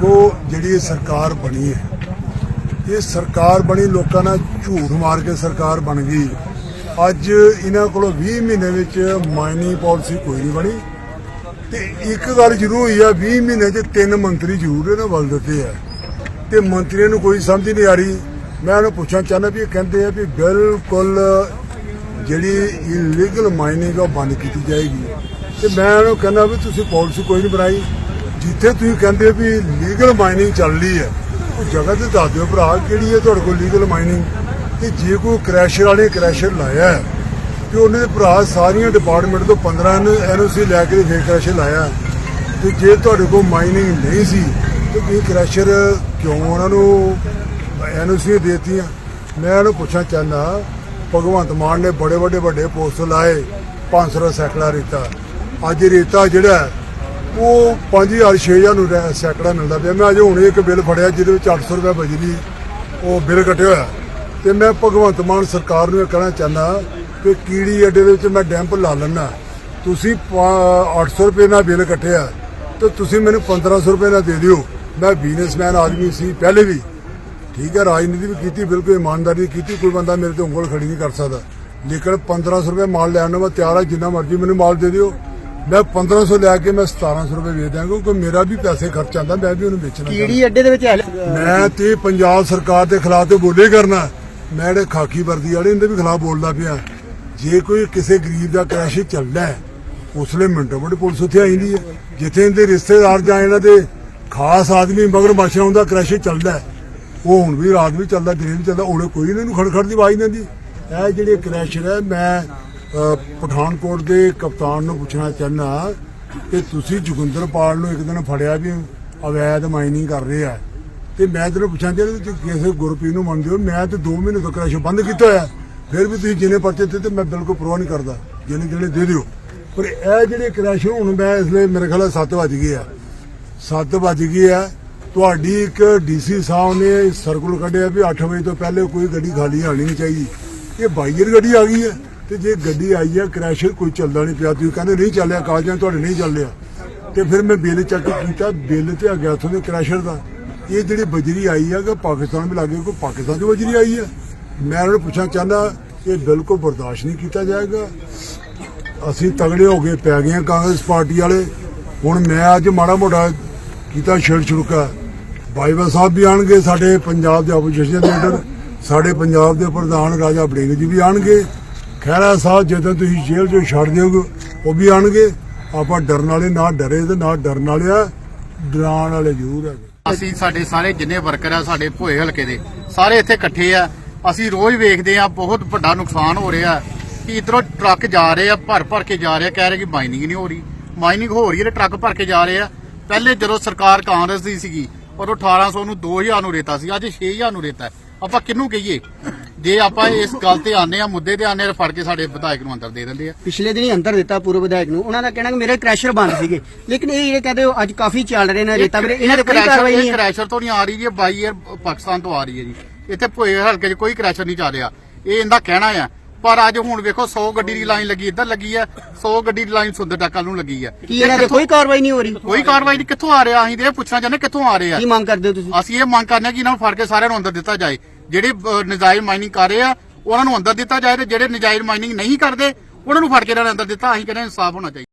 ਦੇਖੋ ਜਿਹੜੀ ਇਹ ਸਰਕਾਰ ਬਣੀ ਹੈ, ਇਹ ਸਰਕਾਰ ਬਣੀ, ਲੋਕਾਂ ਨਾਲ ਝੂਠ ਮਾਰ ਕੇ ਸਰਕਾਰ ਬਣ ਗਈ। ਅੱਜ ਇਹਨਾਂ ਕੋਲੋਂ 20 ਮਹੀਨੇ ਵਿੱਚ ਮਾਈਨਿੰਗ ਪਾਲਿਸੀ ਕੋਈ ਨਹੀਂ ਬਣੀ। ਤੇ ਇੱਕ ਗੱਲ ਜ਼ਰੂਰ ਹੋਈ ਆ 20 ਮਹੀਨੇ 'ਚ ਤਿੰਨ ਮੰਤਰੀ ਜ਼ਰੂਰ ਇਹਨਾਂ ਵੱਲ ਦਿੱਤੇ ਆ। ਤੇ ਮੰਤਰੀਆਂ ਨੂੰ ਕੋਈ ਸਮਝ ਨਹੀਂ ਆ ਰਹੀ। ਮੈਂ ਉਹਨੂੰ ਪੁੱਛਣਾ ਚਾਹੁੰਦਾ ਵੀ ਇਹ ਕਹਿੰਦੇ ਆ ਵੀ ਬਿਲਕੁਲ ਜਿਹੜੀ ਇਲੀਗਲ ਮਾਈਨਿੰਗ ਆ ਉਹ ਬੰਦ ਕੀਤੀ ਜਾਏਗੀ। ਤੇ ਮੈਂ ਉਹਨੂੰ ਕਹਿੰਦਾ ਵੀ ਤੁਸੀਂ ਪਾਲਿਸੀ ਕੋਈ ਨਹੀਂ ਬਣਾਈ। ਜਿੱਥੇ ਤੁਸੀਂ ਕਹਿੰਦੇ ਵੀ ਲੀਗਲ ਮਾਈਨਿੰਗ ਚੱਲ ਰਹੀ ਹੈ ਉਹ ਜਗ੍ਹਾ ਤੇ ਦੱਸ ਦਿਓ ਭਰਾ ਕਿਹੜੀ ਹੈ ਤੁਹਾਡੇ ਕੋਲ ਲੀਗਲ ਮਾਈਨਿੰਗ ਤੇ ਜੇ ਕੋਈ ਕ੍ਰੈਸ਼ਰ ਵਾਲੇ ਕ੍ਰੈਸ਼ਰ ਲਾਇਆ ਹੈ, ਤੇ ਉਹਨੇ ਦੇ ਭਰਾ ਸਾਰੀਆਂ ਡਿਪਾਰਟਮੈਂਟ ਤੋਂ 15 ਐਨਓਸੀ ਲੈ ਕੇ ਫੇਰ ਕ੍ਰੈਸ਼ਰ ਲਾਇਆ ਤੇ ਜੇ ਤੁਹਾਡੇ ਕੋਲ ਮਾਈਨਿੰਗ ਨਹੀਂ ਸੀ ਤੇ ਤੁਸੀਂ ਕ੍ਰੈਸ਼ਰ ਕਿਉਂ ਉਹਨਾਂ ਨੂੰ ਐਨਓਸੀ ਦੇਤੀਆਂ? ਮੈਂ ਉਹਨੂੰ ਪੁੱਛਣਾ ਚਾਹੁੰਦਾ ਭਗਵੰਤ ਮਾਨ ਨੇ ਬੜੇ ਵੱਡੇ ਵੱਡੇ ਪੋਸਟ ਲਾਏ 500 ਦਾ ਸੈਕੜਾ ਰੇਤਾ ਅੱਜ ਰੇਤਾ ਜਿਹੜਾ ਉਹ 5000 6000 ਨੂੰ ਰੈ- ਸੈਕੜਾ ਮਿਲਦਾ ਪਿਆ। ਮੈਂ ਅਜੇ ਹੁਣੇ ਇੱਕ ਬਿੱਲ ਫੜਿਆ, ਜਿਹਦੇ ਵਿੱਚ 800 ਰੁਪਏ ਬਿਜਲੀ ਉਹ ਬਿੱਲ ਕੱਟਿਆ ਹੋਇਆ। ਤੇ ਮੈਂ ਭਗਵੰਤ ਮਾਨ ਸਰਕਾਰ ਨੂੰ ਇਹ ਕਹਿਣਾ ਚਾਹੁੰਦਾ ਕਿ ਕੀੜੀ ਅੱਡੇ ਦੇ ਵਿੱਚ ਮੈਂ ਡੈਂਪ ਲਾ ਲੈਣਾ ਤੁਸੀਂ ਪਾ- 800 ਰੁਪਏ ਨਾਲ ਬਿੱਲ ਕੱਟਿਆ, ਤੇ ਤੁਸੀਂ ਮੈਨੂੰ 1500 ਰੁਪਏ ਨਾਲ ਦੇ ਦਿਓ। ਮੈਂ ਬਿਜ਼ਨਸਮੈਨ ਆਦਮੀ ਸੀ, ਪਹਿਲੇ ਵੀ। ਠੀਕ ਹੈ, ਰਾਜਨੀਤੀ ਵੀ ਕੀਤੀ, ਬਿਲਕੁਲ ਇਮਾਨਦਾਰੀ ਨਾਲ ਕੀਤੀ। ਕੋਈ ਬੰਦਾ ਮੇਰੇ ਤੇ ਉਂਗਲ ਖੜੀ ਨਹੀਂ ਕਰ ਸਕਦਾ। ਲੇਕਿਨ 1500 ਰੁਪਏ ਮਾਲ ਲੈਣ ਨੂੰ ਮੈਂ ਤਿਆਰ ਹਾਂ ਜਿੰਨਾ ਮਰਜ਼ੀ ਮੈਨੂੰ ਮਾਲ ਦੇ ਦਿਓ। ਮੈਂ 1500 ਲੈ ਕੇ ਮੈਂ 1700 ਰੁਪਏ ਵੇਚ ਦਿਆਂਗਾ ਕਿਉਂਕਿ ਮੇਰਾ ਵੀ ਪੈਸੇ ਖਰਚ ਆਉਂਦਾ ਮੈਂ ਵੀ ਉਹਨੂੰ ਵੇਚਣਾ ਕੀੜੀ ਅੱਡੇ ਦੇ ਵਿੱਚ ਮੈਂ ਤੇ ਪੰਜਾਬ ਸਰਕਾਰ ਦੇ ਖਿਲਾਫ ਤੇ ਬੋਲੇ ਕਰਨਾ। ਮੈਂ ਜਿਹੜੇ ਖਾਕੀ ਵਰਦੀ ਵਾਲੇ ਇਹਦੇ ਵੀ ਖਿਲਾਫ ਬੋਲਦਾ ਪਿਆ। ਜੇ ਕੋਈ ਕਿਸੇ ਗਰੀਬ ਦਾ ਕ੍ਰੈਸ਼ ਚੱਲਦਾ ਉਸ ਲਈ ਮਿੰਟੋ ਮਿੰਟ ਪੁਲਿਸ ਉੱਥੇ ਆਈਂਦੀ ਹੈ। ਜਿੱਥੇ ਇਹਦੇ ਰਿਸ਼ਤੇਦਾਰ ਜਾਂ ਇਹਨਾਂ ਦੇ ਖਾਸ ਆਦਮੀ ਮਗਰ ਮਾਸ਼ਾ ਹੁੰਦਾ ਕ੍ਰੈਸ਼ ਚੱਲਦਾ ਉਹ ਹੁਣ ਵੀ ਰਾਤ ਵੀ ਚੱਲਦਾ ਦਿਨ ਵੀ ਚੱਲਦਾ ਉਹਨੇ ਕੋਈ ਇਹਨਾਂ ਨੂੰ ਖੜਖੜ ਦੀ ਆਵਾਜ਼ ਨਹੀਂ ਦਿੰਦੀ। ਇਹ ਜਿਹੜੇ ਕ੍ਰੈਸ਼ਰ ਹੈ ਮੈਂ ਪਠਾਨਕੋਟ ਦੇ ਕਪਤਾਨ ਨੂੰ ਪੁੱਛਣਾ ਚਾਹੁੰਦਾ ਕਿ ਤੁਸੀਂ ਜੋਗਿੰਦਰਪਾਲ ਨੂੰ ਇੱਕ ਦਿਨ ਫੜਿਆ ਵੀ ਅਵੈਧ ਮਾਈਨਿੰਗ ਕਰ ਰਹੇ ਆ। ਤੇ ਮੈਂ ਤੈਨੂੰ ਪੁੱਛਾਂ ਜੇ ਤੁਸੀਂ ਕਿਸੇ ਗੁਰਪ੍ਰੀਤ ਨੂੰ ਮੰਨਦੇ ਹੋ? ਮੈਂ ਤੇ 2 ਮਹੀਨੇ ਤੋਂ ਕ੍ਰੈਸ਼ ਬੰਦ ਕੀਤਾ ਹੋਇਆ। ਫਿਰ ਵੀ ਤੁਸੀਂ ਜਿਹਨੇ ਪਰਚੇ ਦਿੱਤੇ ਤੇ ਮੈਂ ਬਿਲਕੁਲ ਪ੍ਰਵਾਹ ਨਹੀਂ ਕਰਦਾ। ਜਿਹਨੇ ਜਿਹੜੇ ਦੇ ਦਿਓ। ਪਰ ਇਹ ਜਿਹੜੇ ਕ੍ਰੈਸ਼ ਹੁਣ ਮੈਂ ਇਸ ਲਈ ਮੇਰੇ ਖਿਆਲ 7 ਵੱਜ ਗਏ ਆ। 7 ਵੱਜ ਗਏ ਆ। ਤੁਹਾਡੀ ਇੱਕ ਡੀਸੀ ਸਾਹਿਬ ਨੇ ਸਰਕੂਲਰ ਕੱਢਿਆ ਵੀ 8 ਵਜੇ ਤੋਂ ਪਹਿਲੇ ਕੋਈ ਗੱਡੀ ਖਾਲੀ ਆਣੀ ਨਹੀਂ ਚਾਹੀਦੀ। ਇਹ ਬਾਈਅਰ ਗੱਡੀ ਆ ਗਈ ਹੈ। ਤੇ ਜੇ ਗੱਡੀ ਆਈ ਹੈ ਕ੍ਰੈਸ਼ਰ ਕੋਈ ਚੱਲਦਾ ਨਹੀਂ ਪਿਆ। ਤੁਸੀਂ ਕਹਿੰਦੇ ਨਹੀਂ ਚੱਲਿਆ, ਕਾਲਜਾਂ ਤੁਹਾਡੇ ਨਹੀਂ ਚੱਲਿਆ ਤੇ ਫਿਰ ਮੈਂ ਬਿੱਲ ਚੈੱਕ ਕੀਤਾ, ਬਿੱਲ ਤੇ ਆ ਗਿਆ ਉੱਥੋਂ ਦੇ ਕ੍ਰੈਸ਼ਰ ਦਾ। ਇਹ ਜਿਹੜੀ ਬਜਰੀ ਆਈ ਹੈ ਕਿ ਪਾਕਿਸਤਾਨ ਵੀ ਲੱਗੇ ਕੋਈ ਪਾਕਿਸਤਾਨ ਦੀ ਬਜਰੀ ਆਈ ਹੈ ਮੈਂ ਉਹਨਾਂ ਨੂੰ ਪੁੱਛਣਾ ਚਾਹੁੰਦਾ, ਇਹ ਬਿਲਕੁਲ ਬਰਦਾਸ਼ਤ ਨਹੀਂ ਕੀਤਾ ਜਾਏਗਾ? ਅਸੀਂ ਤਗੜੇ ਹੋ ਕੇ ਪੈ ਗਏ ਹਾਂ ਕਾਂਗਰਸ ਪਾਰਟੀ ਵਾਲੇ। ਹੁਣ ਮੈਂ ਅੱਜ ਮਾੜਾ ਮੋਟਾ ਕੀਤਾ ਛੇੜ ਛੁੜਕਾ। ਬਾਈਵਾ ਸਾਹਿਬ ਵੀ ਆਣਗੇ, ਸਾਡੇ ਪੰਜਾਬ ਦੇ ਆਪੋਜੀਸ਼ਨ ਲੀਡਰ ਸਾਡੇ ਪੰਜਾਬ ਦੇ ਪ੍ਰਧਾਨ ਰਾਜਾ ਬੜਿੰਗ ਜੀ ਵੀ ਆਣਗੇ। ਖਹਿਰਾ ਸਾਹਿਬ, ਜਦੋਂ ਤੁਸੀਂ ਜੇਲ੍ਹ ਚੋਂ ਛੱਡ ਦਿਓਗੇ, ਉਹ ਵੀ ਆਣਗੇ। ਆਪਾਂ ਡਰਨ ਵਾਲੇ ਨਾ ਡਰੇ ਤੇ ਨਾ ਡਰਨ ਵਾਲੇ ਆ, ਡਰਾਉਣ ਵਾਲੇ ਜ਼ਰੂਰ ਹੈਗੇ ਅਸੀਂ ਸਾਡੇ ਸਾਰੇ ਜਿੰਨੇ ਵਰਕਰ ਆ, ਸਾਡੇ ਭੋਏ ਹਲਕੇ ਦੇ, ਸਾਰੇ ਇੱਥੇ ਇਕੱਠੇ ਆ। ਅਸੀਂ ਰੋਜ਼ ਵੇਖਦੇ ਆ, ਬਹੁਤ ਵੱਡਾ ਨੁਕਸਾਨ ਹੋ ਰਿਹਾ। ਕਿ ਇਧਰੋਂ ਟਰੱਕ ਜਾ ਰਹੇ ਆ, ਭਰ ਭਰ ਕੇ ਜਾ ਰਹੇ ਕਹਿ ਰਹੇ ਕਿ ਮਾਈਨਿੰਗ ਨਹੀਂ ਹੋ ਰਹੀ। ਮਾਈਨਿੰਗ ਹੋ ਰਹੀ ਹੈ ਤੇ ਟਰੱਕ ਭਰ ਕੇ ਜਾ ਰਹੇ ਆ। ਪਹਿਲੇ ਜਦੋਂ ਸਰਕਾਰ ਕਾਂਗਰਸ ਦੀ ਸੀਗੀ, ਉਦੋਂ 1800 ਨੂੰ 2000 ਨੂੰ ਰੇਤਾ ਸੀ, ਅੱਜ 6000 ਨੂੰ ਰੇਤਾ ਆਪਾਂ ਕਿਹਨੂੰ ਕਹੀਏ? ਜੇ ਆਪਾਂ ਇਸ ਗੱਲ ਤੇ ਆਨੇ ਆ ਮੁੱਦੇ ਤੇ ਆਨੇ ਆ ਫੜ ਕੇ ਸਾਡੇ ਵਿਧਾਇਕ ਨੂੰ ਅੰਦਰ ਦੇ ਦਿੰਦੇ ਆ। ਪਿਛਲੇ ਦਿਨੀ ਅੰਦਰ ਦਿੱਤਾ ਪੂਰਵ ਵਿਧਾਇਕ ਨੂੰ। ਉਹਨਾਂ ਦਾ ਕਹਿਣਾ ਕਿ ਮੇਰੇ ਕ੍ਰੈਸ਼ਰ ਬੰਦ ਸੀਗੇ। ਲੇਕਿਨ ਇਹ ਜਿਹੜੇ ਕਹਿੰਦੇ ਹੋ ਅੱਜ ਕਾਫੀ ਚੱਲ ਰਹੇ ਨੇ ਰੇਤਾ ਵੀਰੇ ਇਹਨਾਂ ਦੇ ਕੋਈ ਕਾਰਵਾਈ ਨਹੀਂ ਹੈ। ਕ੍ਰੈਸ਼ਰ ਤੋਂ ਨਹੀਂ ਆ ਰਹੀ ਜੀ ਬਾਈ 에ਅਰ ਪਾਕਿਸਤਾਨ ਤੋਂ ਆ ਰਹੀ ਹੈ ਜੀ। ਇੱਥੇ ਭੋਏ ਹਲਕੇ 'ਚ ਕੋਈ ਕ੍ਰੈਸ਼ਰ ਨਹੀਂ ਚੱਲ ਰਿਹਾ। ਇਹ ਇਹਦਾ ਕਹਿਣਾ ਆ। ਪਰ ਅੱਜ ਹੁਣ ਵੇਖੋ 100 ਗੱਡੀ ਦੀ ਲਾਈਨ ਲੱਗੀ ਇੱਧਰ ਲੱਗੀ ਆ 100 ਗੱਡੀ ਦੀ ਲਾਈਨ ਸੁੰਦਰ ਟੱਕਲ ਨੂੰ ਲੱਗੀ ਆ ਕੀ ਇਹਨਾਂ ਦੇ ਕੋਈ ਕਾਰਵਾਈ ਨਹੀਂ ਹੋ ਰਹੀ? ਕੋਈ ਕਾਰਵਾਈ ਨਹੀਂ। ਕਿੱਥੋਂ ਆ ਰਿਹਾ? ਅਸੀਂ ਤੇ ਇਹ ਪੁੱਛਣਾ ਚਾਹੁੰਦੇ ਕਿੱਥੋਂ ਆ ਰਹੇ? ਆ ਕੀ ਮੰਗ ਕਰਦੇ ਹੋ ਤੁਸੀਂ? ਅਸੀਂ ਇਹ ਮੰਗ ਕਰਨੇ ਕਿ ਇਹਨਾਂ ਨੂੰ ਫੜ ਕੇ ਸਾਰਿਆਂ ਨੂੰ ਅੰਦਰ ਦਿੱਤਾ ਜਾਏ। ਜਿਹੜੇ ਨਜਾਇਜ਼ ਮਾਈਨਿੰਗ ਕਰ ਰਹੇ ਆ, ਉਹਨਾਂ ਨੂੰ ਅੰਦਰ ਦਿੱਤਾ ਜਾਏ ਤੇ ਜਿਹੜੇ ਨਜਾਇਜ਼ ਮਾਈਨਿੰਗ ਨਹੀਂ ਕਰਦੇ, ਉਹਨਾਂ ਨੂੰ ਫੜ ਕੇ ਇਹਨਾਂ ਨੂੰ ਅੰਦਰ ਦਿੱਤਾ। ਅਸੀਂ ਕਹਿੰਦੇ ਇਨਸਾਫ ਹੋਣਾ ਚਾਹੀਦਾ।